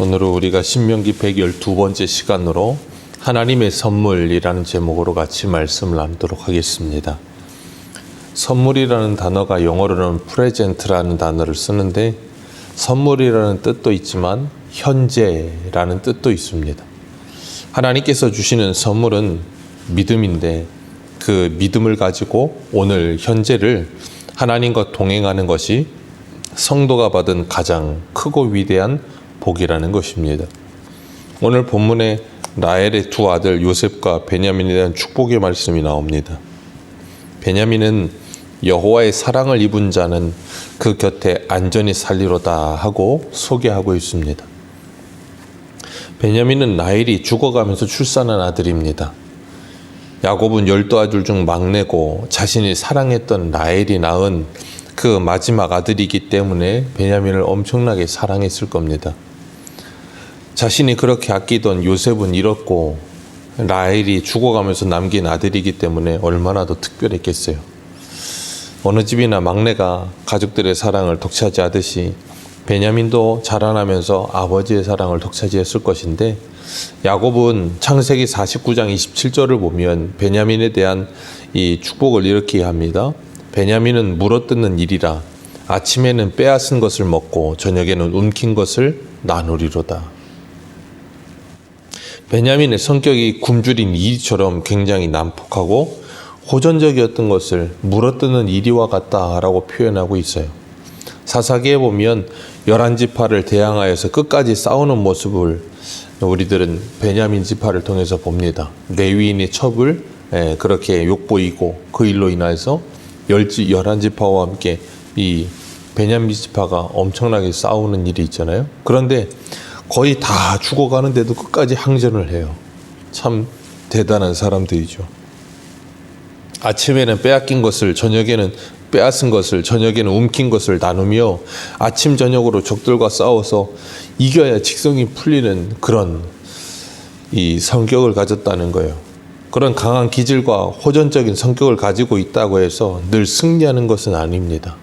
오늘은 우리가 신명기 112번째 시간으로 하나님의 선물이라는 제목으로 같이 말씀을 나누도록 하겠습니다. 선물이라는 단어가 영어로는 프레젠트라는 단어를 쓰는데 선물이라는 뜻도 있지만 현재라는 뜻도 있습니다. 하나님께서 주시는 선물은 믿음인데 그 믿음을 가지고 오늘 현재를 하나님과 동행하는 것이 성도가 받은 가장 크고 위대한 복이라는 것입니다. 오늘 본문에 라헬의 두 아들 요셉과 베냐민에 대한 축복의 말씀이 나옵니다. 베냐민은 여호와의 사랑을 입은 자는 그 곁에 안전히 살리로다 하고 소개하고 있습니다. 베냐민은 라헬이 죽어가면서 출산한 아들입니다. 야곱은 열두 아들 중 막내고 자신이 사랑했던 라헬이 낳은 그 마지막 아들이기 때문에 베냐민을 엄청나게 사랑했을 겁니다. 자신이 그렇게 아끼던 요셉은 잃었고 라헬이 죽어가면서 남긴 아들이기 때문에 얼마나 더 특별했겠어요. 어느 집이나 막내가 가족들의 사랑을 독차지하듯이 베냐민도 자라나면서 아버지의 사랑을 독차지했을 것인데 야곱은 창세기 49장 27절을 보면 베냐민에 대한 이 축복을 이렇게 합니다. 베냐민은 물어뜯는 일이라 아침에는 빼앗은 것을 먹고 저녁에는 움킨 것을 나누리로다. 베냐민의 성격이 굶주린 이리처럼 굉장히 난폭하고 호전적이었던 것을 물어뜯는 이리와 같다라고 표현하고 있어요. 사사기에 보면 열한 지파를 대항하여서 끝까지 싸우는 모습을 우리들은 베냐민 지파를 통해서 봅니다. 레위인의 첩을 예, 그렇게 욕보이고 그 일로 인해서 열지 열한 지파와 함께 이 베냐민 지파가 엄청나게 싸우는 일이 있잖아요. 그런데 거의 다 죽어가는데도 끝까지 항전을 해요. 참 대단한 사람들이죠. 아침에는 빼앗긴 것을 저녁에는 빼앗은 것을 저녁에는 움킨 것을 나누며 아침 저녁으로 적들과 싸워서 이겨야 직성이 풀리는 그런 이 성격을 가졌다는 거예요. 그런 강한 기질과 호전적인 성격을 가지고 있다고 해서 늘 승리하는 것은 아닙니다.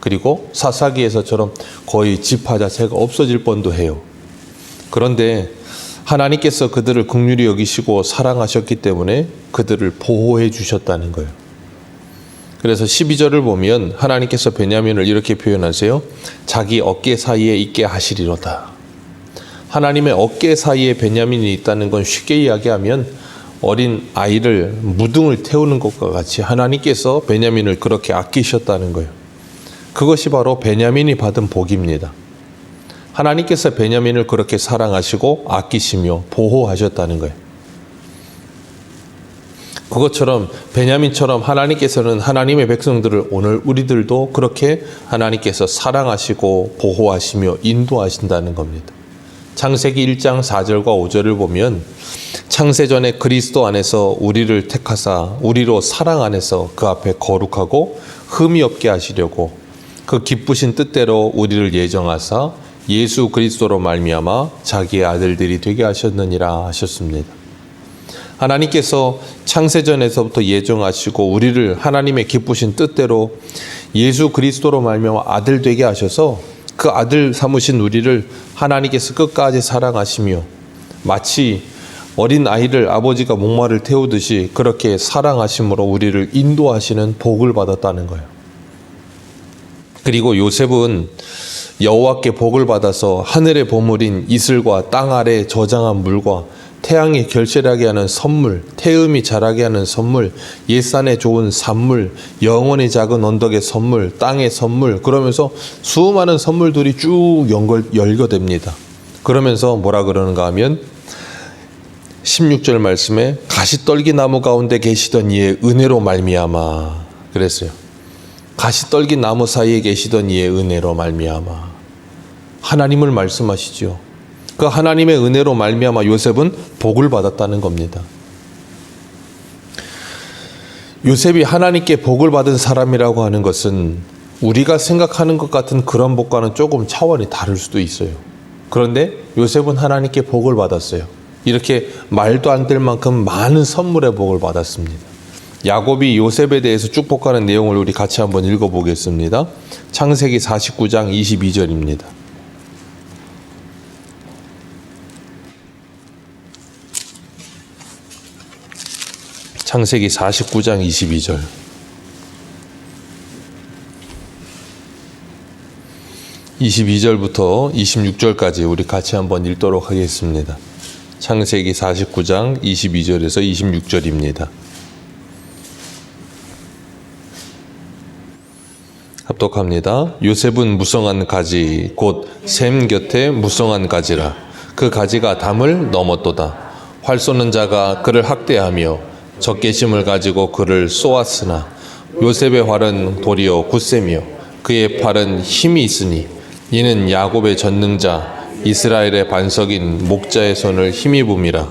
그리고 사사기에서처럼 거의 지파 자체가 없어질 뻔도 해요. 그런데 하나님께서 그들을 극률히 여기시고 사랑하셨기 때문에 그들을 보호해 주셨다는 거예요. 그래서 12절을 보면 하나님께서 베냐민을 이렇게 표현하세요. 자기 어깨 사이에 있게 하시리로다. 하나님의 어깨 사이에 베냐민이 있다는 건 쉽게 이야기하면 어린 아이를 무등을 태우는 것과 같이 하나님께서 베냐민을 그렇게 아끼셨다는 거예요. 그것이 바로 베냐민이 받은 복입니다. 하나님께서 베냐민을 그렇게 사랑하시고 아끼시며 보호하셨다는 거예요. 그것처럼 베냐민처럼 하나님께서는 하나님의 백성들을 오늘 우리들도 그렇게 하나님께서 사랑하시고 보호하시며 인도하신다는 겁니다. 창세기 1장 4절과 5절을 보면 창세전에 그리스도 안에서 우리를 택하사 우리로 사랑 안에서 그 앞에 거룩하고 흠이 없게 하시려고 그 기쁘신 뜻대로 우리를 예정하사 예수 그리스도로 말미암아 자기의 아들들이 되게 하셨느니라 하셨습니다. 하나님께서 창세전에서부터 예정하시고 우리를 하나님의 기쁘신 뜻대로 예수 그리스도로 말미암아 아들 되게 하셔서 그 아들 삼으신 우리를 하나님께서 끝까지 사랑하시며 마치 어린 아이를 아버지가 목마를 태우듯이 그렇게 사랑하심으로 우리를 인도하시는 복을 받았다는 거예요. 그리고 요셉은 여호와께 복을 받아서 하늘의 보물인 이슬과 땅 아래 저장한 물과 태양이 결실하게 하는 선물, 태음이 자라게 하는 선물, 옛산에 좋은 산물, 영원히 작은 언덕의 선물, 땅의 선물, 그러면서 수많은 선물들이 쭉 연결, 열거됩니다. 그러면서 뭐라 그러는가 하면 16절 말씀에 가시떨기 나무 가운데 계시던 이의 은혜로 말미암아 그랬어요. 가시떨기 나무 사이에 계시던 이의 은혜로 말미암아 하나님을 말씀하시죠. 그 하나님의 은혜로 말미암아 요셉은 복을 받았다는 겁니다. 요셉이 하나님께 복을 받은 사람이라고 하는 것은 우리가 생각하는 것 같은 그런 복과는 조금 차원이 다를 수도 있어요. 그런데 요셉은 하나님께 복을 받았어요. 이렇게 말도 안 될 만큼 많은 선물의 복을 받았습니다. 야곱이 요셉에 대해서 쭉 복하는 내용을 우리 같이 한번 읽어보겠습니다. 창세기 49장 22절입니다. 창세기 49장 22절. 22절부터 26절까지 우리 같이 한번 읽도록 하겠습니다. 창세기 49장 22절에서 26절입니다. 합독합니다. 요셉은 무성한 가지 곧 샘 곁에 무성한 가지라 그 가지가 담을 넘었도다. 활 쏘는 자가 그를 학대하며 적개심을 가지고 그를 쏘았으나 요셉의 활은 도리어 굳셈이요 그의 팔은 힘이 있으니 이는 야곱의 전능자 이스라엘의 반석인 목자의 손을 힘입음이라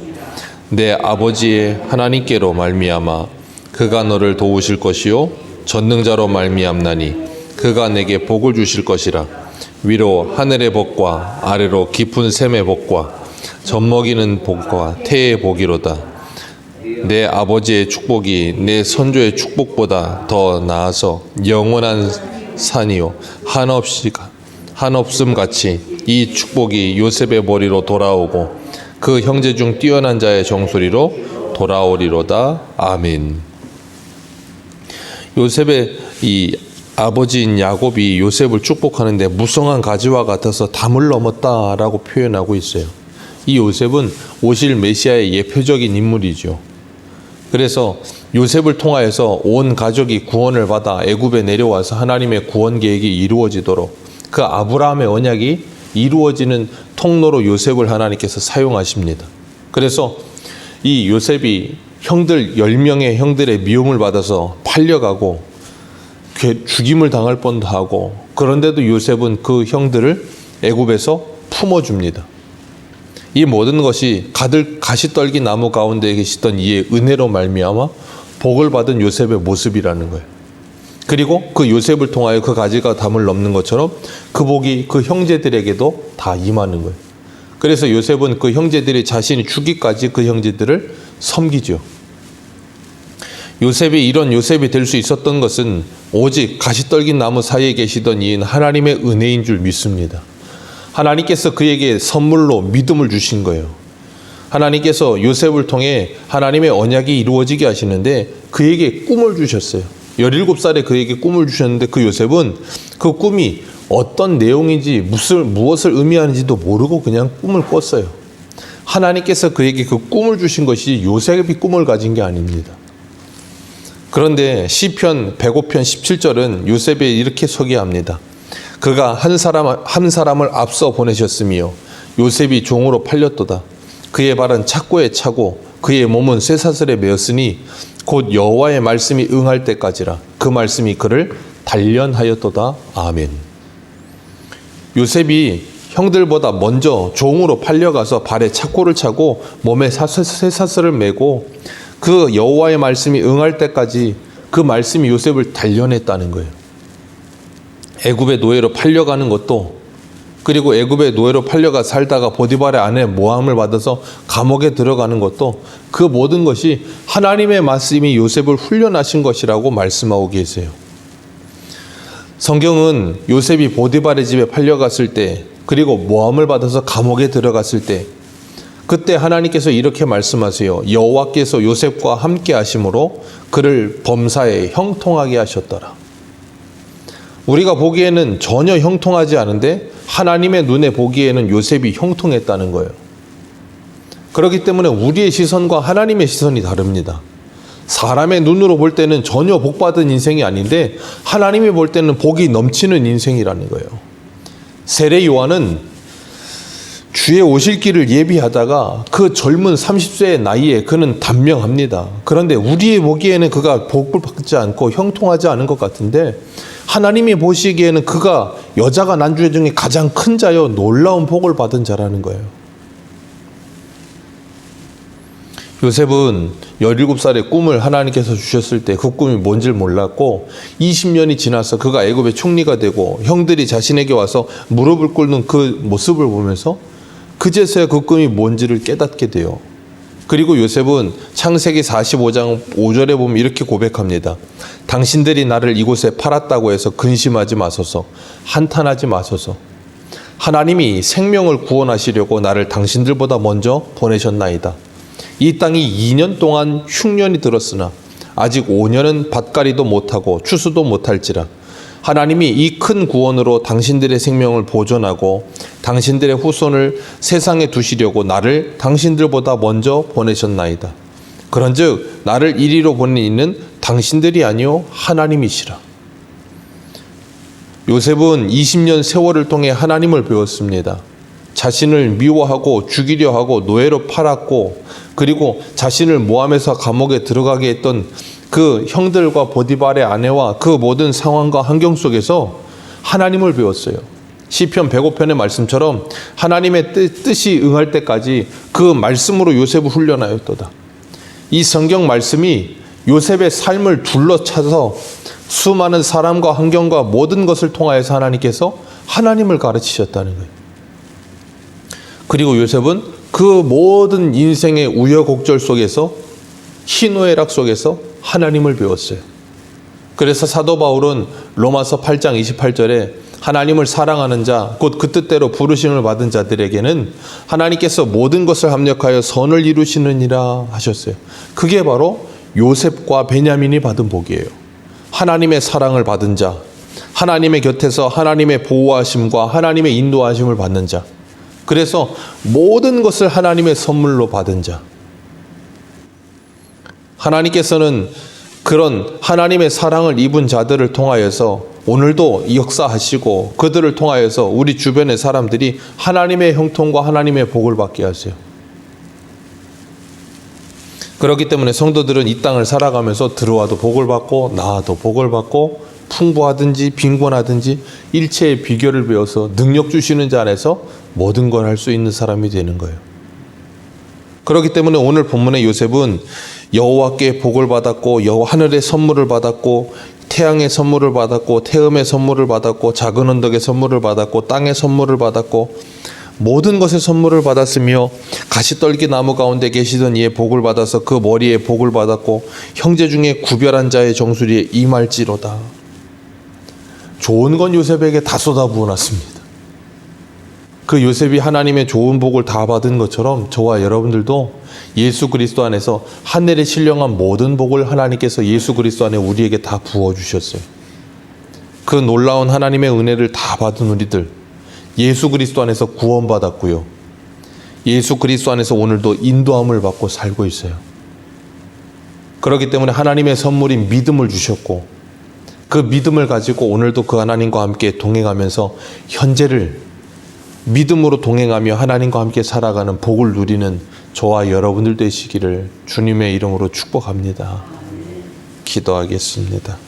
내 아버지의 하나님께로 말미암아 그가 너를 도우실 것이요 전능자로 말미암나니 그가 내게 복을 주실 것이라. 위로 하늘의 복과 아래로 깊은 샘의 복과 젖먹이는 복과 태의 복이로다. 내 아버지의 축복이 내 선조의 축복보다 더 나아서 영원한 산이요. 한없이 한없음 같이 이 축복이 요셉의 머리로 돌아오고 그 형제 중 뛰어난 자의 정수리로 돌아오리로다. 아멘. 요셉의 이 아버지인 야곱이 요셉을 축복하는데 무성한 가지와 같아서 담을 넘었다라고 표현하고 있어요. 이 요셉은 오실 메시아의 예표적인 인물이죠. 그래서 요셉을 통하여서 온 가족이 구원을 받아 애굽에 내려와서 하나님의 구원 계획이 이루어지도록 그 아브라함의 언약이 이루어지는 통로로 요셉을 하나님께서 사용하십니다. 그래서 이 요셉이 형들 10명의 형들의 미움을 받아서 팔려가고 죽임을 당할 뻔도 하고 그런데도 요셉은 그 형들을 애굽에서 품어줍니다. 이 모든 것이 가들 가시 떨기 나무 가운데 계시던 이의 은혜로 말미암아 복을 받은 요셉의 모습이라는 거예요. 그리고 그 요셉을 통하여 그 가지가 담을 넘는 것처럼 그 복이 그 형제들에게도 다 임하는 거예요. 그래서 요셉은 그 형제들이 자신이 죽기까지 그 형제들을 섬기죠. 요셉이 이런 요셉이 될 수 있었던 것은 오직 가시 떨긴 나무 사이에 계시던 이인 하나님의 은혜인 줄 믿습니다. 하나님께서 그에게 선물로 믿음을 주신 거예요. 하나님께서 요셉을 통해 하나님의 언약이 이루어지게 하시는데 그에게 꿈을 주셨어요. 17살에 그에게 꿈을 주셨는데 그 요셉은 그 꿈이 어떤 내용인지 무엇을, 무엇을 의미하는지도 모르고 그냥 꿈을 꿨어요. 하나님께서 그에게 그 꿈을 주신 것이 요셉이 꿈을 가진 게 아닙니다. 그런데 시편 105편 17절은 요셉이 이렇게 소개합니다. 그가 한 사람 한 사람을 앞서 보내셨으며 요셉이 종으로 팔렸도다. 그의 발은 착고에 차고 그의 몸은 쇠사슬에 매었으니 곧 여호와의 말씀이 응할 때까지라 그 말씀이 그를 단련하였도다. 아멘. 요셉이 형들보다 먼저 종으로 팔려가서 발에 착고를 차고 몸에 쇠사슬을 메고 그 여호와의 말씀이 응할 때까지 그 말씀이 요셉을 단련했다는 거예요. 애굽의 노예로 팔려가는 것도 그리고 애굽의 노예로 팔려가 살다가 보디발의 아내 모함을 받아서 감옥에 들어가는 것도 그 모든 것이 하나님의 말씀이 요셉을 훈련하신 것이라고 말씀하고 계세요. 성경은 요셉이 보디발의 집에 팔려갔을 때 그리고 모함을 받아서 감옥에 들어갔을 때 그때 하나님께서 이렇게 말씀하세요. 여호와께서 요셉과 함께 하심으로 그를 범사에 형통하게 하셨더라. 우리가 보기에는 전혀 형통하지 않은데 하나님의 눈에 보기에는 요셉이 형통했다는 거예요. 그렇기 때문에 우리의 시선과 하나님의 시선이 다릅니다. 사람의 눈으로 볼 때는 전혀 복받은 인생이 아닌데 하나님이 볼 때는 복이 넘치는 인생이라는 거예요. 세례 요한은 주의 오실 길을 예비하다가 그 젊은 30세의 나이에 그는 단명합니다. 그런데 우리의 보기에는 그가 복을 받지 않고 형통하지 않은 것 같은데 하나님이 보시기에는 그가 여자가 난주 중에 가장 큰 자여 놀라운 복을 받은 자라는 거예요. 요셉은 17살에 꿈을 하나님께서 주셨을 때 그 꿈이 뭔지 몰랐고 20년이 지나서 그가 애굽의 총리가 되고 형들이 자신에게 와서 무릎을 꿇는 그 모습을 보면서 그제서야 그 꿈이 뭔지를 깨닫게 돼요. 그리고 요셉은 창세기 45장 5절에 보면 이렇게 고백합니다. 당신들이 나를 이곳에 팔았다고 해서 근심하지 마소서, 한탄하지 마소서. 하나님이 생명을 구원하시려고 나를 당신들보다 먼저 보내셨나이다. 이 땅이 2년 동안 흉년이 들었으나 아직 5년은 밭가리도 못하고 추수도 못할지라 하나님이 이 큰 구원으로 당신들의 생명을 보존하고 당신들의 후손을 세상에 두시려고 나를 당신들보다 먼저 보내셨나이다. 그런즉 나를 이리로 보낸 이는 당신들이 아니요 하나님이시라. 요셉은 20년 세월을 통해 하나님을 배웠습니다. 자신을 미워하고 죽이려 하고 노예로 팔았고 그리고 자신을 모함해서 감옥에 들어가게 했던 그 형들과 보디발의 아내와 그 모든 상황과 환경 속에서 하나님을 배웠어요. 시편 105편의 말씀처럼 하나님의 뜻, 뜻이 응할 때까지 그 말씀으로 요셉을 훈련하였도다. 이 성경 말씀이 요셉의 삶을 둘러차서 수많은 사람과 환경과 모든 것을 통하여서 하나님께서 하나님을 가르치셨다는 거예요. 그리고 요셉은 그 모든 인생의 우여곡절 속에서 희노애락 속에서 하나님을 배웠어요. 그래서 사도 바울은 로마서 8장 28절에 하나님을 사랑하는 자, 곧 그 뜻대로 부르심을 받은 자들에게는 하나님께서 모든 것을 합력하여 선을 이루시느니라 하셨어요. 그게 바로 요셉과 베냐민이 받은 복이에요. 하나님의 사랑을 받은 자, 하나님의 곁에서 하나님의 보호하심과 하나님의 인도하심을 받는 자. 그래서 모든 것을 하나님의 선물로 받은 자. 하나님께서는 그런 하나님의 사랑을 입은 자들을 통하여서 오늘도 역사하시고 그들을 통하여서 우리 주변의 사람들이 하나님의 형통과 하나님의 복을 받게 하세요. 그렇기 때문에 성도들은 이 땅을 살아가면서 들어와도 복을 받고 나와도 복을 받고 풍부하든지 빈곤하든지 일체의 비결을 배워서 능력 주시는 자 안에서 모든 걸 할 수 있는 사람이 되는 거예요. 그렇기 때문에 오늘 본문의 요셉은 여호와께 복을 받았고 여호와 하늘의 선물을 받았고 태양의 선물을 받았고 태음의 선물을 받았고 작은 언덕의 선물을 받았고 땅의 선물을 받았고 모든 것의 선물을 받았으며 가시떨기 나무 가운데 계시던 이의 복을 받아서 그 머리에 복을 받았고 형제 중에 구별한 자의 정수리에 임할지로다. 좋은 건 요셉에게 다 쏟아부어놨습니다. 그 요셉이 하나님의 좋은 복을 다 받은 것처럼 저와 여러분들도 예수 그리스도 안에서 하늘에 신령한 모든 복을 하나님께서 예수 그리스도 안에 우리에게 다 부어 주셨어요. 그 놀라운 하나님의 은혜를 다 받은 우리들 예수 그리스도 안에서 구원받았고요. 예수 그리스도 안에서 오늘도 인도함을 받고 살고 있어요. 그렇기 때문에 하나님의 선물인 믿음을 주셨고 그 믿음을 가지고 오늘도 그 하나님과 함께 동행하면서 현재를 믿음으로 동행하며 하나님과 함께 살아가는 복을 누리는 저와 여러분들 되시기를 주님의 이름으로 축복합니다. 기도하겠습니다.